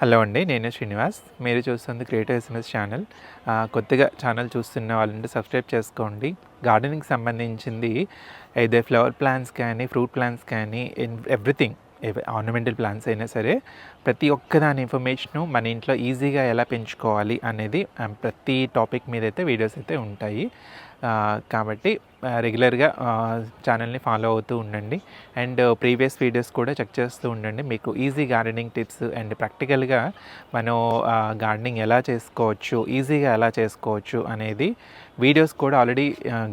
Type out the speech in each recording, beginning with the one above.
Hello అండి నేను శ్రీనివాస్. మీరు చూస్తుంది క్రియేటివ్ ఎస్ఎంఎస్ ఛానల్ కొత్తగా ఛానల్ చూస్తున్న వాళ్ళంటే సబ్స్క్రైబ్ చేసుకోండి. గార్డెనింగ్ సంబంధించింది అయితే ఫ్లవర్ ప్లాంట్స్ కానీ ఫ్రూట్ ప్లాంట్స్ కానీ ఎవ్రీథింగ్ ఆర్నమెంటల్ ప్లాంట్స్ అయినా సరే ప్రతి ఒక్క దాని ఇన్ఫర్మేషను మన ఇంట్లో ఈజీగా ఎలా పెంచుకోవాలి అనేది ప్రతి టాపిక్ మీద అయితే వీడియోస్ అయితే ఉంటాయి. కాబట్టి రెగ్యులర్గా ఛానల్ని ఫాలో అవుతూ ఉండండి. అండ్ uh, ప్రీవియస్ వీడియోస్ కూడా చెక్ చేస్తూ ఉండండి. మీకు ఈజీ గార్డెనింగ్ టిప్స్ అండ్ ప్రాక్టికల్గా మనం గార్డెనింగ్ ఎలా చేసుకోవచ్చు ఈజీగా ఎలా చేసుకోవచ్చు అనేది వీడియోస్ కూడా ఆల్రెడీ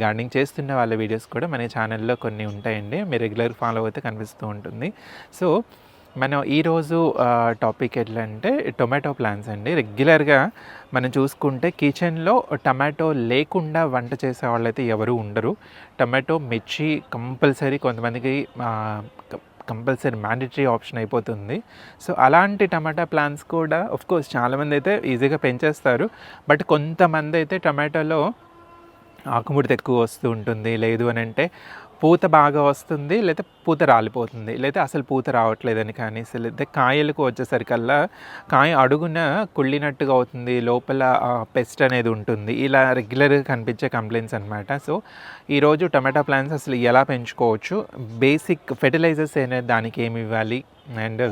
గార్డెనింగ్ చేస్తున్న వాళ్ళ వీడియోస్ కూడా మన ఛానల్లో కొన్ని ఉంటాయండి. మీరు రెగ్యులర్ ఫాలో అయితే కనిపిస్తూ ఉంటుంది. సో మనం ఈరోజు టాపిక్ ఎట్లంటే అంటే టొమాటో ప్లాంట్స్ అండి. రెగ్యులర్గా మనం చూసుకుంటే కిచెన్లో టమాటో లేకుండా వంట చేసే వాళ్ళైతే ఎవరు ఉండరు. టమాటో మిర్చి కంపల్సరీ కొంతమందికి కంపల్సరీ మ్యాండేటరీ ఆప్షన్ అయిపోతుంది. సో అలాంటి టమాటా ప్లాంట్స్ కూడా కోర్స్ చాలామంది అయితే ఈజీగా పెంచేస్తారు. బట్ కొంతమంది అయితే టమాటోలో ఆకుముడత ఎక్కువ వస్తూ ఉంటుంది. లేదు అని అంటే పూత బాగా వస్తుంది లేదా పూత రాలిపోతుంది లేదా అసలు పూత రావట్లేదని కానీ లేదా కాయలకు వచ్చేసరికల్లా కాయ అడుగున కుళ్ళినట్టుగా అవుతుంది లోపల పెస్ట్ అనేది ఉంటుంది. ఇలా రెగ్యులర్గా కనిపించే కంప్లైంట్స్ అనమాట సో ఈరోజు టమాటా ప్లాంట్స్ అసలు ఎలా పెంచుకోవచ్చు బేసిక్ ఫెర్టిలైజర్స్ అనేది దానికి ఏమి ఇవ్వాలి అండ్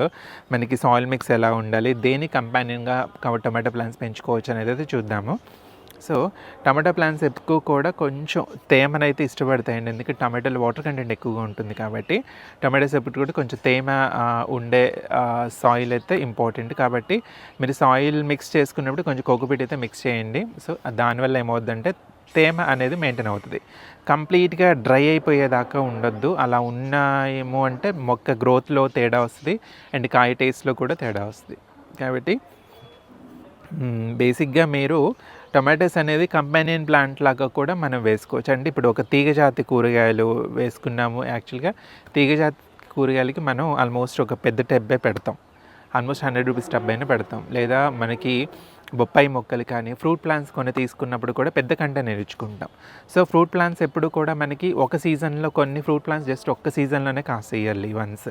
మనకి సాయిల్ మిక్స్ ఎలా ఉండాలి దేని కంపానియన్గా టమాటా ప్లాంట్స్ పెంచుకోవచ్చు అనేది అయితే చూద్దాము. సో టమాటా ప్లాంట్స్ ఎక్కువ కూడా కొంచెం తేమనైతే ఇష్టపడతాయండి. ఎందుకంటే టమాటాలు వాటర్ కంటెంట్ ఎక్కువగా ఉంటుంది కాబట్టి టమాటాస్ ఎప్పుడు కూడా కొంచెం తేమ ఉండే సాయిల్ అయితే ఇంపార్టెంట్ కాబట్టి మీరు సాయిల్ మిక్స్ చేసుకున్నప్పుడు కొంచెం కోకోపీట్ అయితే మిక్స్ చేయండి. సో దానివల్ల ఏమవుతుందంటే తేమ అనేది మెయింటైన్ అవుతుంది. కంప్లీట్గా డ్రై అయిపోయేదాకా ఉండొద్దు. అలా ఉన్నాయేమో అంటే మొక్క గ్రోత్లో తేడా వస్తుంది. అండ్ కాయ టేస్ట్లో కూడా తేడా వస్తుంది. కాబట్టి బేసిక్గా మీరు టొమాటోస్ అనేది కంపానియన్ ప్లాంట్ లాగా కూడా మనం వేసుకోవచ్చు. అంటే ఇప్పుడు ఒక తీగజాతి కూరగాయలు వేసుకున్నాము యాక్చువల్గా. తీగజాతి కూరగాయలకి మనం ఆల్మోస్ట్ ఒక పెద్ద టెబ్బే పెడతాం. ఆల్మోస్ట్ హండ్రెడ్ రూపీస్ టబ్ అయినా పెడతాం. లేదా మనకి బొప్పాయి మొక్కలు కానీ ఫ్రూట్ ప్లాంట్స్ కొన్ని తీసుకున్నప్పుడు కూడా పెద్ద కంట నేర్చుకుంటాం. సో ఫ్రూట్ ప్లాంట్స్ ఎప్పుడు కూడా మనకి ఒక సీజన్లో కొన్ని ఫ్రూట్ ప్లాంట్స్ జస్ట్ ఒక్క సీజన్లోనే కాస్ట్ వన్స్.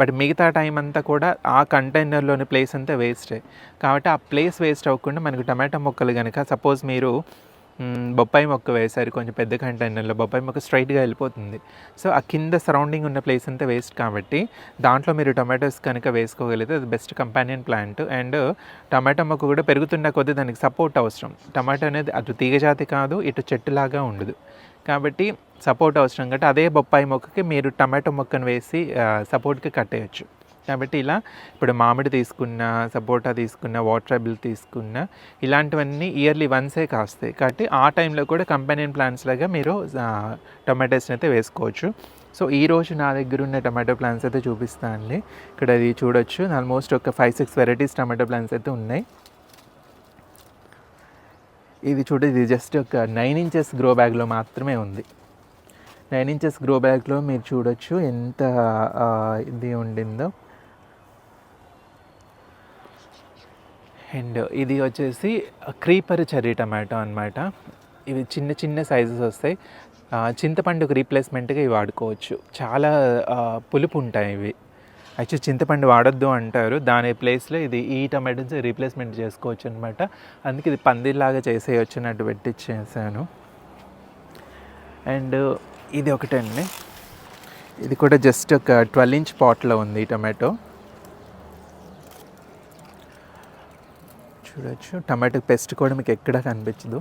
బట్ మిగతా టైం అంతా కూడా ఆ కంటైనర్లోని ప్లేస్ అంతా వేస్టే. కాబట్టి ఆ ప్లేస్ వేస్ట్ అవ్వకుండా మనకు టమాటా మొక్కలు కనుక సపోజ్ మీరు బొప్పాయి మొక్క వేశారు. కొంచెం పెద్ద కంటైనర్లో బొప్పాయి మొక్క స్ట్రైట్గా వెళ్ళిపోతుంది. సో ఆ కింద సరౌండింగ్ ఉన్న ప్లేస్ అంతా వేస్ట్ కాబట్టి దాంట్లో మీరు టమాటోస్ కనుక వేసుకోగలిగితే అది best companion plant. And tomato మొక్క కూడా పెరుగుతున్న కొద్దీ దానికి సపోర్ట్ అవసరం. టమాటో అనేది అటు తీగజాతి కాదు ఇటు చెట్టులాగా ఉండదు. కాబట్టి సపోర్ట్ అవసరం. కాబట్టి అదే బొప్పాయి మొక్కకి మీరు టమాటో మొక్కను వేసి సపోర్ట్కి కట్టేయచ్చు. కాబట్టి ఇలా ఇప్పుడు మామిడి తీసుకున్న సపోటా తీసుకున్న వాటర్ తీసుకున్న ఇలాంటివన్నీ ఇయర్లీ వన్సే కాస్తాయి. కాబట్టి ఆ టైంలో కూడా కంపెనీన్ ప్లాంట్స్ లాగా మీరు టొమాటోస్ని అయితే వేసుకోవచ్చు. సో ఈ రోజు నా దగ్గర ఉన్న టమాటో ప్లాంట్స్ అయితే చూపిస్తాను అండి. ఇక్కడ అది చూడొచ్చు. ఆల్మోస్ట్ ఒక five six varieties tomato plants అయితే ఉన్నాయి. ఇది చూడ ఇది జస్ట్ ఒక నైన్ ఇంచెస్ గ్రో బ్యాగ్లో మాత్రమే ఉంది. నైన్ ఇంచెస్ గ్రో బ్యాగ్లో మీరు చూడొచ్చు ఎంత ఇది ఉండిందో. అండ్ ఇది వచ్చేసి క్రీపర్ చెర్రీ టమాటో అనమాట ఇవి చిన్న చిన్న సైజెస్ వస్తాయి. ఆ, చింతపండుకు రీప్లేస్మెంట్గా ఇవి వాడుకోవచ్చు. చాలా పులుపు ఉంటాయి ఇవి. యాక్చువల్ చింతపండు వాడొద్దు అంటారు. దాని ప్లేస్లో ఇది ఈ టమాటోస్ రీప్లేస్మెంట్ చేసుకోవచ్చు అనమాట అందుకే ఇది పందిర్లాగా చేసేయచ్చు అన్నట్టు పెట్టించేసాను అండ్ ఇది ఒకటండి. ఇది కూడా జస్ట్ ఒక ట్వెల్వ్ ఇంచ్ పాట్లో ఉంది ఈ టమాటో. చూడొచ్చు. టమాటో పెస్ట్ కూడా మీకు ఎక్కడ కనిపించదు.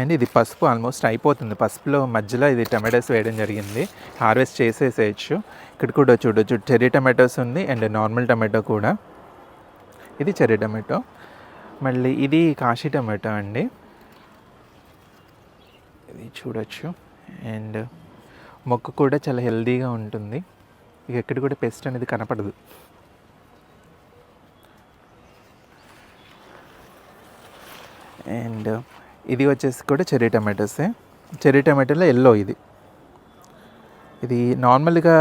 అండ్ ఇది పసుపు ఆల్మోస్ట్ అయిపోతుంది. పసుపులో మధ్యలో ఇది టమాటోస్ వేయడం జరిగింది. హార్వెస్ట్ చేసేసేయచ్చు. ఇక్కడ కూడా చూడొచ్చు. చెర్రీ టమాటోస్ ఉంది అండ్ నార్మల్ టమాటో కూడా. ఇది చెర్రీ టమాటో. మళ్ళీ ఇది కాశీ టమాటో అండి. ఇది చూడొచ్చు. అండ్ మొక్క కూడా చాలా హెల్దీగా ఉంటుంది. ఇక ఎక్కడ కూడా పెస్ట్ అనేది కనపడదు. అండ్ ఇది వచ్చేసి కూడా చెర్రీ టమాటోసే. చెర్రీ టమాటోలో ఎల్లో ఇది. ఇది నార్మల్గా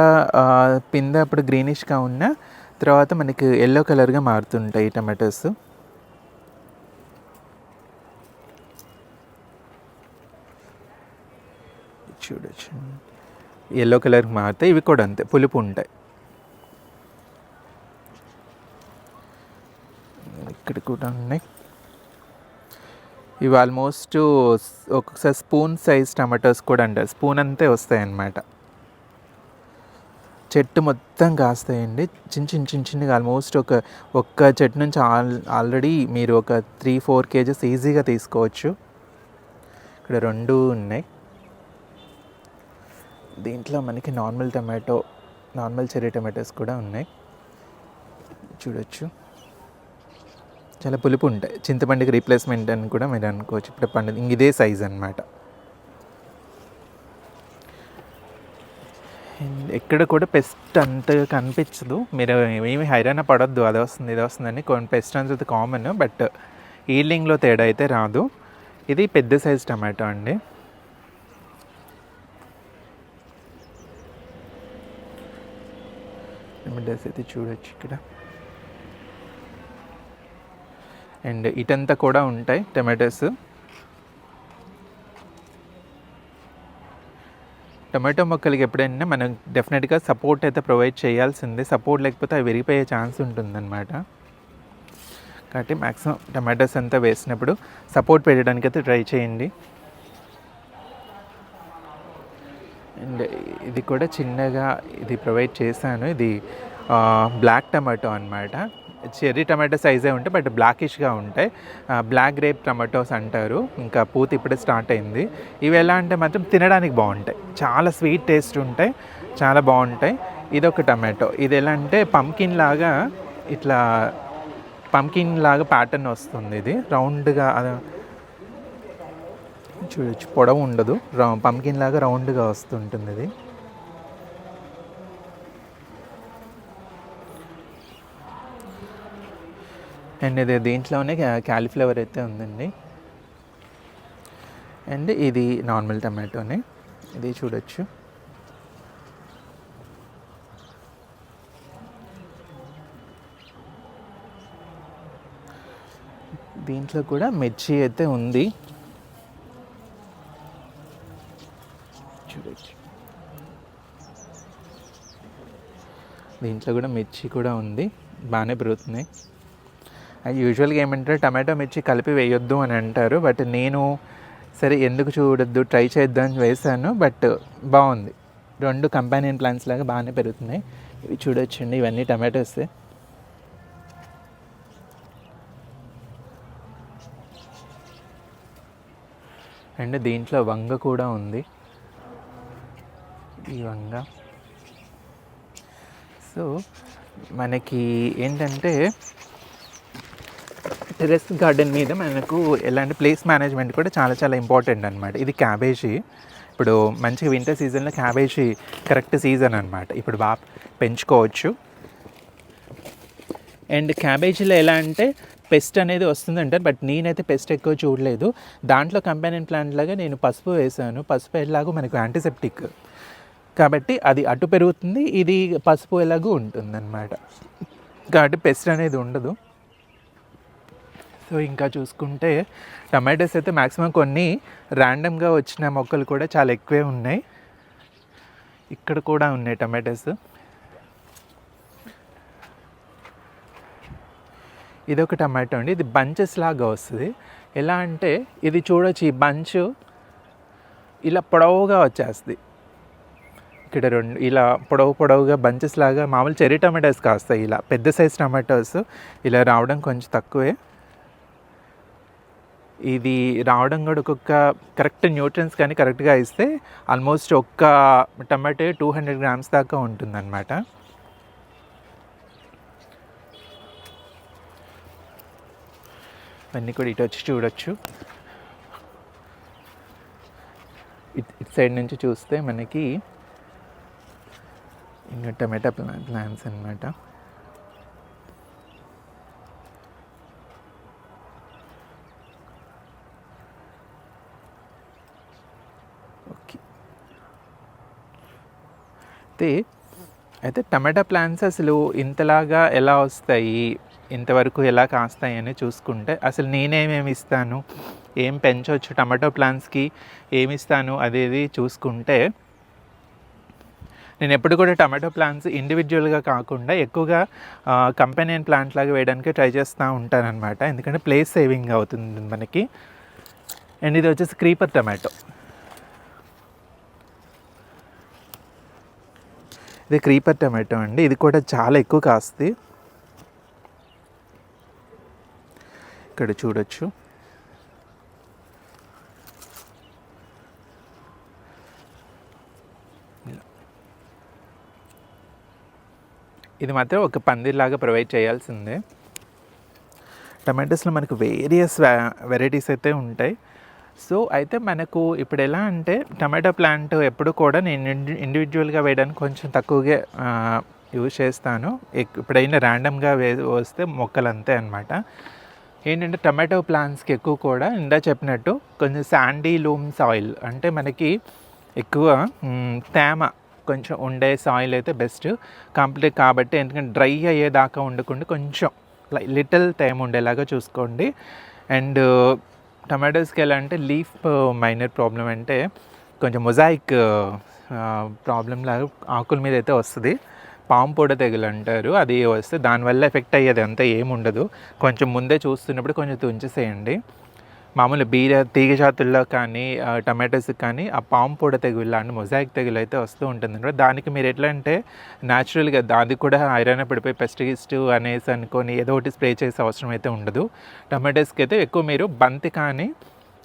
పింద అప్పుడు గ్రీనిష్గా ఉన్న తర్వాత మనకి ఎల్లో కలర్గా మారుతుంటాయి టమాటోస్. చూడొచ్చు. ఎల్లో కలర్కి మారుతాయి ఇవి కూడా అంతే పులుపు ఉంటాయి. ఇక్కడ కూడా ఉన్నాయి. ఇవి ఆల్మోస్ట్ ఒక్కొక్కసారి స్పూన్ సైజ్ టమాటోస్ కూడా అంటారు స్పూన్ అంతే వస్తాయి అన్నమాట చెట్టు మొత్తం కాస్తాయండి చిన్న చిన్న చిన్న చిన్నగా ఆల్మోస్ట్ ఒక ఒక్క చెట్టు నుంచి ఆల్ ఆల్రెడీ మీరు ఒక త్రీ ఫోర్ కేజెస్ ఈజీగా తీసుకోవచ్చు. ఇక్కడ రెండు ఉన్నాయి. దీంట్లో మనకి normal tomato normal cherry tomatoes కూడా ఉన్నాయి. చూడొచ్చు. చాలా పులుపు ఉంటాయి. చింతపండుకి రీప్లేస్మెంట్ అని కూడా మీరు అనుకోవచ్చు. ఇప్పుడు పండు ఇంక ఇదే సైజ్ అనమాట ఎక్కడ కూడా పెస్ట్ అంతగా కనిపించదు. మీరు ఏమి హైరాణ పడొద్దు. అది వస్తుంది ఇది వస్తుందని కొన్ని పెస్ట్ అనేది కామన్ బట్ ఈల్డింగ్లో తేడా అయితే రాదు. ఇది పెద్ద సైజ్ టమాటో అండి. టమాటోస్ అయితే చూడొచ్చు ఇక్కడ. అండ్ ఇటంతా కూడా ఉంటాయి టమాటోస్. టమాటో మొక్కలకి ఎప్పుడైనా మనం డెఫినెట్గా సపోర్ట్ అయితే ప్రొవైడ్ చేయాల్సిందే. సపోర్ట్ లేకపోతే అవి విరిగిపోయే ఛాన్స్ ఉంటుందన్నమాట. కాబట్టి మ్యాక్సిమం టమాటోస్ అంతా వేసినప్పుడు సపోర్ట్ పెట్టడానికి అయితే ట్రై చేయండి. అండ్ ఇది కూడా చిన్నగా ఇది ప్రొవైడ్ చేశాను. ఇది బ్లాక్ టమాటో అనమాట చెర్రీ టమాటో సైజే ఉంటాయి బట్ బ్లాకిష్గా ఉంటాయి. బ్లాక్ గ్రేప్ టమాటోస్ అంటారు. ఇంకా పూత ఇప్పుడే స్టార్ట్ అయింది. ఇవి ఎలా అంటే మాత్రం తినడానికి బాగుంటాయి. చాలా స్వీట్ టేస్ట్ ఉంటాయి చాలా బాగుంటాయి. ఇది ఒక టమాటో. ఇది ఎలా అంటే పంకిన్ లాగా ఇట్లా పంకిన్ లాగా ప్యాటర్న్ వస్తుంది ఇది. రౌండ్గా చూడొచ్చు. పొడవు ఉండదు. పంకిన్ లాగా రౌండ్గా వస్తుంటుంది ఇది. అండ్ ఇది దీంట్లోనే క్యాలీఫ్లవర్ అయితే ఉందండి. అండ్ ఇది నార్మల్ టమాటోనే. ఇది చూడొచ్చు. దీంట్లో కూడా మిర్చి అయితే ఉంది చూడొచ్చు దీంట్లో కూడా మిర్చి కూడా ఉంది. బాగానే పెరుగుతున్నాయి యూజువల్గా ఏమంటారు టమాటో మిర్చి కలిపి వేయొద్దు అని అంటారు. బట్ నేను సరే ఎందుకు చూడొద్దు ట్రై చేద్దామని వేసాను బట్ బాగుంది. రెండు కంపానియన్ ప్లాంట్స్ లాగా బాగానే పెరుగుతున్నాయి. ఇవి చూడొచ్చండి ఇవన్నీ టమాటోస్ అండ్ దీంట్లో వంగ కూడా ఉంది. ఈ వంగ సో మనకి ఏంటంటే టెరెస్ గార్డెన్ మీద మనకు ఎలాంటి ప్లేస్ మేనేజ్మెంట్ కూడా చాలా చాలా ఇంపార్టెంట్ అనమాట ఇది క్యాబేజీ. ఇప్పుడు మంచిగా వింటర్ సీజన్లో క్యాబేజీ కరెక్ట్ సీజన్ అనమాట ఇప్పుడు బాగా పెంచుకోవచ్చు. అండ్ క్యాబేజీలో ఎలా అంటే పెస్ట్ అనేది వస్తుందంటారు బట్ నేనైతే పెస్ట్ ఎక్కువ చూడలేదు. దాంట్లో కంపెనీ ప్లాంట్ లాగా నేను పసుపు వేసాను. పసుపు ఎలాగో మనకు యాంటీసెప్టిక్ కాబట్టి అది అటు పెరుగుతుంది ఇది పసుపు ఎలాగూ ఉంటుందన్నమాట. కాబట్టి పెస్ట్ అనేది ఉండదు. సో ఇంకా చూసుకుంటే టమాటోస్ అయితే మ్యాక్సిమం కొన్ని ర్యాండమ్గా వచ్చిన మొక్కలు కూడా చాలా ఎక్కువే ఉన్నాయి. ఇక్కడ కూడా ఉన్నాయి టమాటోస్. ఇది ఒక టమాటో అండి. ఇది బంచెస్ లాగా వస్తుంది. ఎలా అంటే ఇది చూడొచ్చు ఈ బంచ్ ఇలా పొడవుగా వచ్చేస్తుంది. ఇక్కడ రెండు ఇలా పొడవు పొడవుగా బంచెస్ లాగా మామూలు చెర్రీ టమాటోస్ కాస్తాయి ఇలా పెద్ద సైజ్ టమాటోస్. ఇలా రావడం కొంచెం తక్కువే. ఇది రావడం కూడా ఒక్కొక్క కరెక్ట్ న్యూట్రియన్స్ కానీ కరెక్ట్గా ఇస్తే ఆల్మోస్ట్ ఒక్క టమాటో టూ హండ్రెడ్ గ్రామ్స్ దాకా ఉంటుందన్నమాట. అన్నీ కూడా ఇటు వచ్చి చూడొచ్చు. ఇట్ ఇటు సైడ్ నుంచి చూస్తే మనకి ఇంకా టమాటా ప్లాన్ ప్లాన్స్ అనమాట ఓకే. అయితే అయితే టమాటా ప్లాంట్స్ అసలు ఇంతలాగా ఎలా వస్తాయి? ఇంతవరకు ఎలా కాస్తాయి అని చూసుకుంటే అసలు నేనేమేమి ఇస్తాను? ఏం పెంచవచ్చు టమాటో ప్లాంట్స్కి ఏమి ఇస్తాను? అదేది చూసుకుంటే నేను ఎప్పుడు కూడా టమాటో ప్లాంట్స్ ఇండివిజువల్గా కాకుండా ఎక్కువగా కంపెనీ ప్లాంట్ లాగా వేయడానికి ట్రై చేస్తూ ఉంటానన్నమాట. ఎందుకంటే ప్లేస్ సేవింగ్ అవుతుంది మనకి. అండ్ ఇది వచ్చేసి క్రీపర్ టమాటో ఇది క్రీపర్ టమాటో అండి. ఇది కూడా చాలా ఎక్కువ కాస్తుంది ఇక్కడ చూడొచ్చు. ఇది మాత్రం ఒక పందిర్లాగా ప్రొవైడ్ చేయాల్సిందే. టమాటోస్లో మనకు వేరియస్ వెరైటీస్ అయితే ఉంటాయి. సో అయితే మనకు ఇప్పుడు ఎలా అంటే టమాటో ప్లాంట్ ఎప్పుడు కూడా నేను ఇండి- ఇండివిజువల్గా వేయడానికి కొంచెం తక్కువగా యూజ్ చేస్తాను. ఎక్- ఎప్పుడైనా ర్యాండమ్గా వే వస్తే మొక్కలు అంతే అనమాట ఏంటంటే టమాటో ప్లాంట్స్కి ఎక్కువ కూడా ఇందా చెప్పినట్టు కొంచెం శాండీ లూమ్ సాయిల్ అంటే మనకి ఎక్కువ తేమ కొంచెం ఉండే సాయిల్ అయితే బెస్ట్ కంప్లీట్ కాబట్టి ఎందుకంటే డ్రై అయ్యేదాకా ఉండకుండా కొంచెం లిటిల్ తేమ ఉండేలాగా చూసుకోండి. అండ్ టమాటోస్కి ఎలా అంటే లీఫ్ మైనర్ ప్రాబ్లం అంటే కొంచెం మొజాయిక్ ప్రాబ్లం లాగా ఆకుల మీద అయితే వస్తుంది. పాము పొడ తెగులు అంటారు అది వస్తే దానివల్ల ఎఫెక్ట్ అయ్యేది అంతా ఏముండదు. కొంచెం ముందే చూస్తున్నప్పుడు కొంచెం తుంచేసేయండి. మామూలు బీర తీగ జాతుల్లో కానీ టమాటోస్ కానీ ఆ పాము పొడ తెగులు లాంటి మొజాయిక్ తెగులు అయితే వస్తూ ఉంటుంది అనమాట దానికి మీరు ఎట్లా అంటే న్యాచురల్గా అది కూడా ఐరన్ పడిపోయి పెస్టిగిస్ట్ అనేసి అనుకొని ఏదో ఒకటి స్ప్రే చేసే అవసరం అయితే ఉండదు. టమాటోస్కి అయితే ఎక్కువ మీరు బంతి కానీ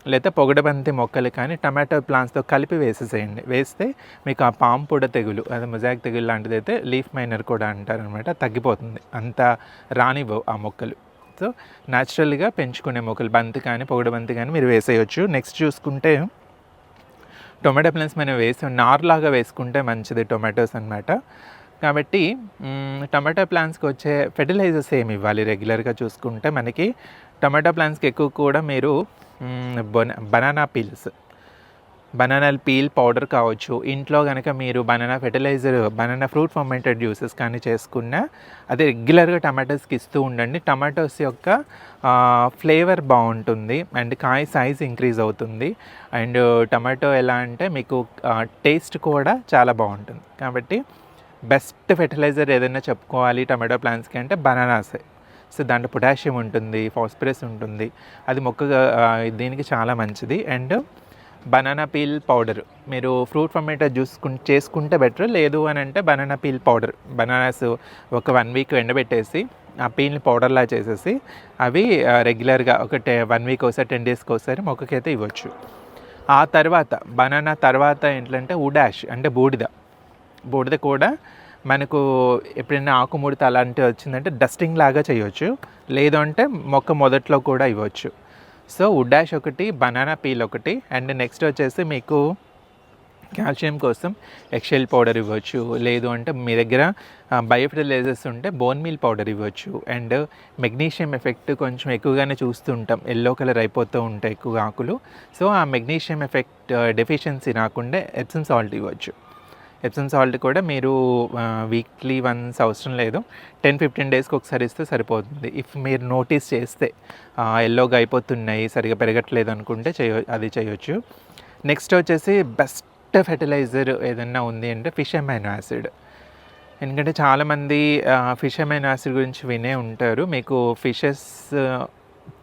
లేదా పొగడబంతి మొక్కలు కానీ టమాటో ప్లాంట్స్తో కలిపి వేసేసేయండి. వేస్తే మీకు ఆ పాము పొడ తెగులు అదే మొజాయిక్ తెగులు లాంటిది అయితే లీఫ్ మైనర్ కూడా అంటారనమాట. తగ్గిపోతుంది. అంత రానివ్వవు ఆ మొక్కలు. సో న్యాచురల్గా పెంచుకునే మొక్కలు. బంతి కానీ పొగడబంతి కానీ మీరు వేసేయచ్చు. నెక్స్ట్ చూసుకుంటే టొమాటో ప్లాంట్స్ మనం వేసి నార్లాగా వేసుకుంటే మంచిది టొమాటోస్ అన్నమాట. కాబట్టి టమాటా ప్లాంట్స్కి వచ్చే ఫెర్టిలైజర్స్ ఏమి ఇవ్వాలి? రెగ్యులర్గా చూసుకుంటే మనకి టమాటా ప్లాంట్స్కి ఎక్కువ కూడా మీరు బొన banana peels banana peel powder కావచ్చు. ఇంట్లో కనుక మీరు banana fertiliser banana fruit fermented juices కానీ చేసుకున్నా అది రెగ్యులర్గా టమాటోస్కి ఇస్తూ ఉండండి. టమాటోస్ యొక్క ఫ్లేవర్ బాగుంటుంది అండ్ కాయ సైజ్ ఇంక్రీజ్ అవుతుంది. అండ్ టమాటో ఎలా అంటే మీకు టేస్ట్ కూడా చాలా బాగుంటుంది. కాబట్టి బెస్ట్ ఫెర్టిలైజర్ ఏదైనా చెప్పుకోవాలి టమాటో ప్లాంట్స్కి అంటే బనానాసే. సో దాంట్లో పొటాషియం ఉంటుంది ఫాస్ఫరస్ ఉంటుంది. అది మొక్క దీనికి చాలా మంచిది. అండ్ బనానా పీల్ పౌడర్ మీరు ఫ్రూట్ ఫర్మేటర్ జ్యూస్ చేసుకుంటే బెటర్ లేదు అని అంటే బనానా పీల్ పౌడర్ బనానాస్ ఒక వన్ వీక్ ఎండబెట్టేసి ఆ పీల్ని పౌడర్లా చేసేసి అవి రెగ్యులర్గా ఒక టే వన్ వీక్ ఒకసారి టెన్ డేస్కి ఒకసారి మొక్కకైతే ఇవ్వచ్చు. ఆ తర్వాత బనానా తర్వాత ఏంటంటే ఉడాష్ అంటే బూడిద. బూడిద కూడా మనకు ఎప్పుడైనా ఆకుముడత అలాంటివి వచ్చిందంటే డస్టింగ్ లాగా చేయవచ్చు లేదంటే మొక్క మొదట్లో కూడా ఇవ్వచ్చు. సో వుడాష్ ఒకటి బనానా పీల్ ఒకటి అండ్ నెక్స్ట్ వచ్చేసి మీకు కాల్షియం కోసం ఎక్సెల్ పౌడర్ ఇవ్వచ్చు. లేదు అంటే మీ దగ్గర బయోఫిటలైజర్స్ ఉంటే బోన్ మీల్ పౌడర్ ఇవ్వచ్చు. అండ్ మెగ్నీషియం ఎఫెక్ట్ కొంచెం ఎక్కువగానే చూస్తుంటాం. ఎల్లో కలర్ అయిపోతూ ఉంటాయి ఎక్కువ ఆకులు. సో ఆ మెగ్నీషియం ఎఫెక్ట్ డెఫిషియన్సీ రాకుండా ఎప్సమ్ సాల్ట్ ఇవ్వచ్చు. ఎప్సమ్ సాల్ట్ కూడా మీరు వీక్లీ వన్స్ అవసరం లేదు. టెన్ ఫిఫ్టీన్ డేస్కి ఒకసారి ఇస్తే సరిపోతుంది. ఇఫ్ మీరు నోటీస్ చేస్తే ఎల్లోగా అయిపోతున్నాయి సరిగా పెరగట్లేదు అనుకుంటే చేయ అది చేయొచ్చు. నెక్స్ట్ వచ్చేసి బెస్ట్ ఫెర్టిలైజర్ ఏదన్నా ఉంది అంటే ఫిష్ అమైనో యాసిడ్ ఎందుకంటే చాలామంది ఫిష్ అమైనో యాసిడ్ గురించి వినే ఉంటారు. మీకు ఫిషెస్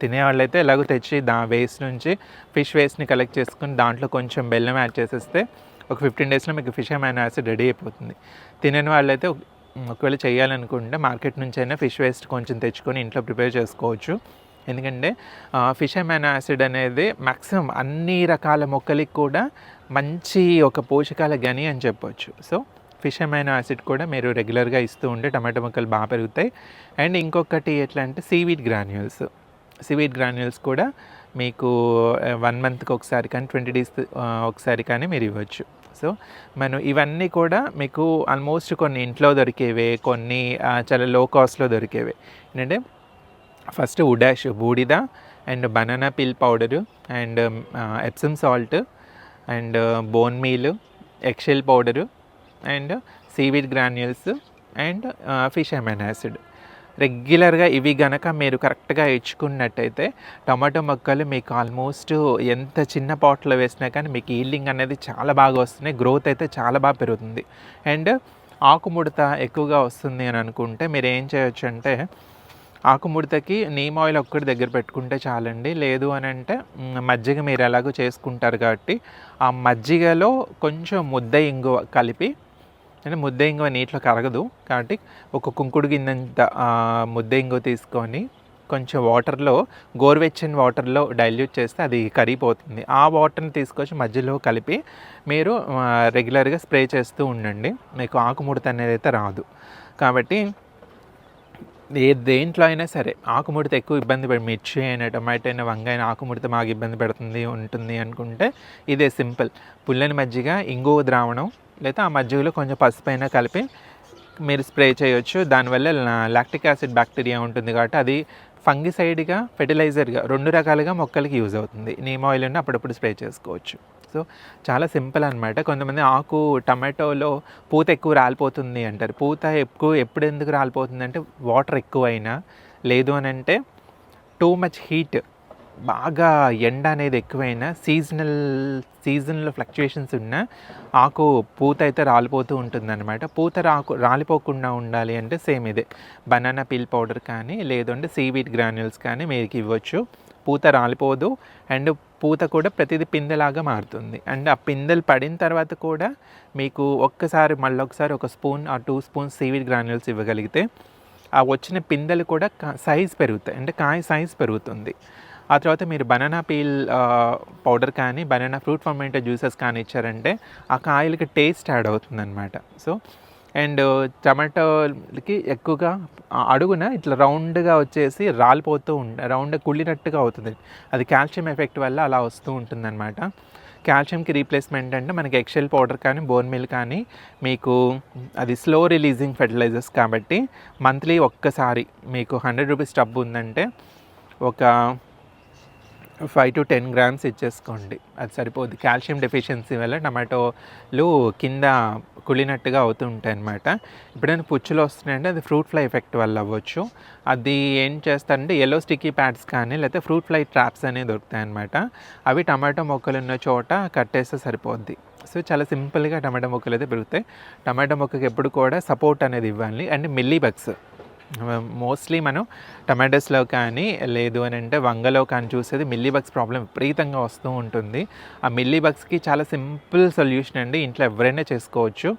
తినే వాళ్ళైతే ఎలాగో తెచ్చి దా వేస్ట్ నుంచి ఫిష్ వేస్ట్ని కలెక్ట్ చేసుకుని దాంట్లో కొంచెం బెల్లం యాడ్ చేసేస్తే ఒక ఫిఫ్టీన్ డేస్లో మీకు ఫిష్ అమైనో యాసిడ్ రెడీ అయిపోతుంది. తినని వాళ్ళైతే అయితే ఒకవేళ చేయాలనుకుంటే మార్కెట్ నుంచి అయినా ఫిష్ వేస్ట్ కొంచెం తెచ్చుకొని ఇంట్లో ప్రిపేర్ చేసుకోవచ్చు. ఎందుకంటే ఫిష్ అమైనో యాసిడ్ అనేది మ్యాక్సిమం అన్ని రకాల మొక్కలకి కూడా మంచి ఒక పోషకాల గని అని చెప్పొచ్చు. సో ఫిష్ అమైనో యాసిడ్ కూడా మీరు రెగ్యులర్గా ఇస్తూ ఉంటే టమాటో మొక్కలు బాగా పెరుగుతాయి. అండ్ ఇంకొకటి ఎట్లా అంటే సీవీడ్ గ్రాన్యూల్స్ సీవీడ్ గ్రాన్యూల్స్ కూడా మీకు వన్ మంత్కి ఒకసారి కానీ ట్వంటీ డేస్ ఒకసారి కానీ మీరు ఇవ్వచ్చు. సో మనం ఇవన్నీ కూడా మీకు ఆల్మోస్ట్ కొన్ని ఇంట్లో దొరికేవే కొన్ని చాలా లో కాస్ట్లో దొరికేవే. ఏంటంటే ఫస్ట్ ఉడాష్ బూడిద and banana peel powder and Epsom salt and bone meal eggshell powder and seaweed granules and fish amine acid రెగ్యులర్గా ఇవి గనక మీరు కరెక్ట్గా ఇచ్చుకున్నట్టయితే టమాటో మొక్కలు మీకు ఆల్మోస్ట్ ఎంత చిన్న పాట్లో వేసినా కానీ మీకు ఈల్డింగ్ అనేది చాలా బాగా వస్తున్నాయి గ్రోత్ అయితే చాలా బాగా పెరుగుతుంది. అండ్ ఆకుముడత ఎక్కువగా వస్తుంది అని అనుకుంటే మీరు ఏం చేయొచ్చు అంటే ఆకుముడతకి నీమ్ ఆయిల్ ఒక్కటి దగ్గర పెట్టుకుంటే చాలండి. లేదు అని అంటే మజ్జిగ మీరు ఎలాగో చేసుకుంటారు కాబట్టి ఆ మజ్జిగలో కొంచెం ముద్ద ఇంగువ కలిపి అంటే ముద్ద ఇంగువ నీటిలో కరగదు కాబట్టి ఒక కుంకుడు గిన్నెంత ముద్ద ఇంగువ తీసుకొని కొంచెం వాటర్లో గోరువెచ్చని వాటర్లో డైల్యూట్ చేస్తే అది కరిగిపోతుంది. ఆ వాటర్ని తీసుకొచ్చి మధ్యలో కలిపి మీరు రెగ్యులర్గా స్ప్రే చేస్తూ ఉండండి. మీకు ఆకుముడత అనేది అయితే రాదు. కాబట్టి ఏ దేంట్లో అయినా సరే ఆకుముడత ఎక్కువ ఇబ్బంది పడి మిర్చి అయినా టమాటో అయినా వంగ అయినా ఆకుముడత మాకు ఇబ్బంది పెడుతుంది ఉంటుంది అనుకుంటే ఇదే సింపుల్. పుల్లని మజ్జిగ ఇంగువ ద్రావణం లేదా ఆ మజ్జిగలో కొంచెం పసుపు అయినా కలిపి మీరు స్ప్రే చేయొచ్చు. దానివల్ల లాక్టిక్ యాసిడ్ బ్యాక్టీరియా ఉంటుంది కాబట్టి అది ఫంగిసైడ్గా ఫెర్టిలైజర్గా రెండు రకాలుగా మొక్కలకి యూజ్ అవుతుంది. నీమ్ ఆయిల్ అని అప్పుడప్పుడు స్ప్రే చేసుకోవచ్చు. సో చాలా సింపుల్ అనమాట కొంతమంది ఆకు టమాటోలో పూత ఎక్కువ రాలిపోతుంది అంటారు. పూత ఎక్కువ ఎప్పుడు ఎందుకు రాలిపోతుంది అంటే వాటర్ ఎక్కువైనా లేదు అని అంటే టూ మచ్ హీట్ బాగా ఎండ అనేది ఎక్కువైనా సీజనల్ సీజన్లో ఫ్లక్చుయేషన్స్ ఉన్న ఆకు పూత అయితే రాలిపోతూ ఉంటుందన్నమాట. పూత రాకు రాలిపోకుండా ఉండాలి అంటే సేమ్ ఇదే. బనానా పీల్ పౌడర్ కానీ లేదంటే సీవీడ్ గ్రాన్యూల్స్ కానీ మీకు ఇవ్వచ్చు. పూత రాలిపోదు అండ్ పూత కూడా ప్రతిదీ పిందెలాగా మారుతుంది. అండ్ ఆ పిందెలు పడిన తర్వాత కూడా మీకు ఒక్కసారి మళ్ళీ ఒకసారి ఒక స్పూన్ ఆ టూ స్పూన్స్ సీవీడ్ గ్రాన్యూల్స్ ఇవ్వగలిగితే ఆ వచ్చిన పిందెలు కూడా సైజ్ పెరుగుతాయి. అంటే కాయ సైజ్ పెరుగుతుంది. ఆ తర్వాత మీరు బనానా పీల్ పౌడర్ కానీ బనానా ఫ్రూట్ ఫర్మెంటెడ్ జ్యూసెస్ కానీ ఇచ్చారంటే ఆ కాయలకి టేస్ట్ యాడ్ అవుతుంది అనమాట సో అండ్ టమాటోలకి ఎక్కువగా అడుగున ఇట్లా రౌండ్గా వచ్చేసి రాలిపోతూ ఉంట రౌండ్ కుళ్ళినట్టుగా అవుతుంది. అది కాల్షియం ఎఫెక్ట్ వల్ల అలా వస్తూ ఉంటుందన్నమాట. కాల్షియంకి రీప్లేస్మెంట్ అంటే మనకి ఎక్సెల్ పౌడర్ కానీ బోన్ మిల్ కానీ మీకు అది స్లో రిలీజింగ్ ఫెర్టిలైజర్స్ కాబట్టి మంత్లీ ఒక్కసారి మీకు హండ్రెడ్ రూపీస్ టబ్ ఉందంటే ఒక ఫైవ్ టు టెన్ గ్రామ్స్ ఇచ్చేసుకోండి. అది సరిపోద్ది కాల్షియం డెఫిషియన్సీ వల్ల టమాటోలు కింద కుళ్ళినట్టుగా అవుతూ ఉంటాయి ఎప్పుడైనా పుచ్చులు వస్తున్నాయంటే అది ఫ్రూట్ ఫ్లై ఎఫెక్ట్ వల్ల అవ్వచ్చు. అది ఏం చేస్తారంటే ఎల్లో స్టిక్కీ ప్యాడ్స్ కానీ లేకపోతే ఫ్రూట్ ఫ్లై ట్రాప్స్ అనేవి దొరుకుతాయి అన్నమాట అవి టమాటో మొక్కలు ఉన్న చోట కట్టేస్తే సరిపోద్ది. సో చాలా సింపుల్గా టమాటో మొక్కలు అయితే పెరుగుతాయి. టమాటో మొక్కకి ఎప్పుడు కూడా సపోర్ట్ అనేది ఇవ్వాలి. And milli bugs. మోస్ట్లీ మనం టమాటోస్లో కానీ లేదు అని అంటే వంగలో కానీ చూసేది మిల్లీ బగ్స్ ప్రాబ్లం విపరీతంగా వస్తూ ఉంటుంది. ఆ మిల్లీ బగ్స్కి చాలా సింపుల్ సొల్యూషన్ అండి ఇంట్లో ఎవరైనా చేసుకోవచ్చు.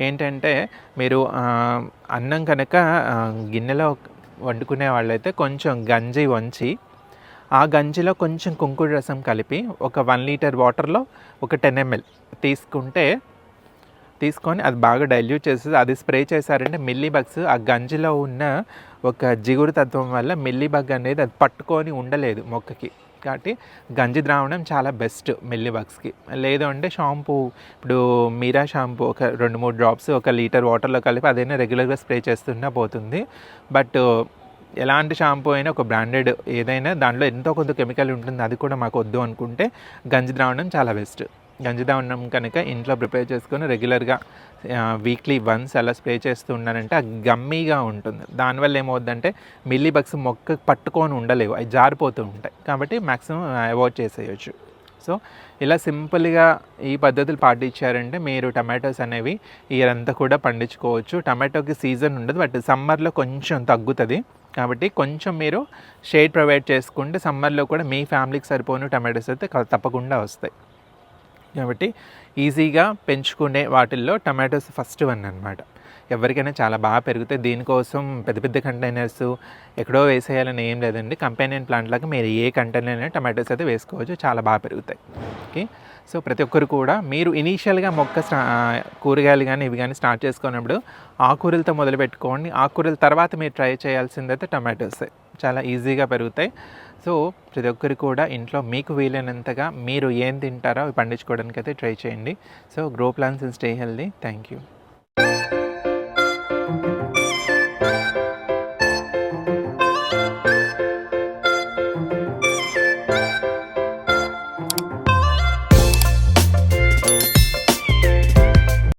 ఏంటంటే మీరు అన్నం కనుక గిన్నెలో వండుకునే వాళ్ళైతే కొంచెం గంజి వంచి ఆ గంజిలో కొంచెం కుంకుడు రసం కలిపి ఒక వన్ లీటర్ వాటర్లో ఒక టెన్ ఎంఎల్ తీసుకుంటే తీసుకొని అది బాగా డైల్యూట్ చేసి అది స్ప్రే చేశారంటే మిల్లీ బగ్స్ ఆ గంజిలో ఉన్న ఒక జిగురు తత్వం వల్ల మిల్లీ బగ్ అనేది అది పట్టుకొని ఉండలేదు మొక్కకి. కాబట్టి గంజి ద్రావణం చాలా బెస్ట్ మిల్లీ బగ్స్కి లేదు అంటే షాంపూ ఇప్పుడు మీరా షాంపూ ఒక రెండు మూడు డ్రాప్స్ ఒక లీటర్ వాటర్లో కలిపి అదైనా రెగ్యులర్గా స్ప్రే చేస్తున్నా పోతుంది. బట్ ఎలాంటి షాంపూ అయినా ఒక బ్రాండెడ్ ఏదైనా దాంట్లో ఎంతో కొంత కెమికల్ ఉంటుంది అది కూడా మాకు వద్దు అనుకుంటే గంజి ద్రావణం చాలా బెస్ట్ గంజి ఉన్నాం కనుక ఇంట్లో ప్రిపేర్ చేసుకొని రెగ్యులర్గా వీక్లీ వన్స్ అలా స్ప్రే చేస్తూ ఉన్నానంటే అది గమ్మీగా ఉంటుంది. దానివల్ల ఏమవుద్దంటే మిల్లీ బగ్స్ మొక్క పట్టుకొని ఉండలేవు అవి జారిపోతూ ఉంటాయి. కాబట్టి మ్యాక్సిమం అవాయిడ్ చేసేయచ్చు. సో ఇలా సింపుల్గా ఈ పద్ధతులు పాటించారంటే మీరు టమాటోస్ అనేవి ఇయర్ అంతా కూడా పండించుకోవచ్చు. టమాటోకి సీజన్ ఉండదు బట్ సమ్మర్లో కొంచెం తగ్గుతుంది. కాబట్టి కొంచెం మీరు షేడ్ ప్రొవైడ్ చేసుకుంటే సమ్మర్లో కూడా మీ ఫ్యామిలీకి సరిపోను టమాటోస్ అయితే తప్పకుండా వస్తాయి. కాబట్టి ఈజీగా పెంచుకునే వాటిల్లో టమాటోస్ ఫస్ట్ వన్ అనమాట ఎవరికైనా చాలా బాగా పెరుగుతాయి దీనికోసం పెద్ద పెద్ద కంటైనర్స్ ఎక్కడో వేసేయాలని ఏం లేదండి. కంపెనీన్ ప్లాంట్లాగా మీరు ఏ కంటైనర్ అయినా టమాటోస్ అయితే వేసుకోవచ్చు. చాలా బాగా పెరుగుతాయి. ఓకే సో ప్రతి ఒక్కరు కూడా మీరు ఇనీషియల్గా మొక్క స్టా కూరగాయలు కానీ ఇవి కానీ స్టార్ట్ చేసుకున్నప్పుడు ఆకుకూరలతో మొదలు పెట్టుకోండి ఆకుకూరల తర్వాత మీరు ట్రై చేయాల్సిందైతే టమాటోసే. చాలా ఈజీగా పెరుగుతాయి. సో ప్రతి ఒక్కరు కూడా ఇంట్లో మీకు వీలైనంతగా మీరు ఏం తింటారో అవి పండించుకోవడానికి అయితే ట్రై చేయండి. So grow plans and stay healthy. Thank you.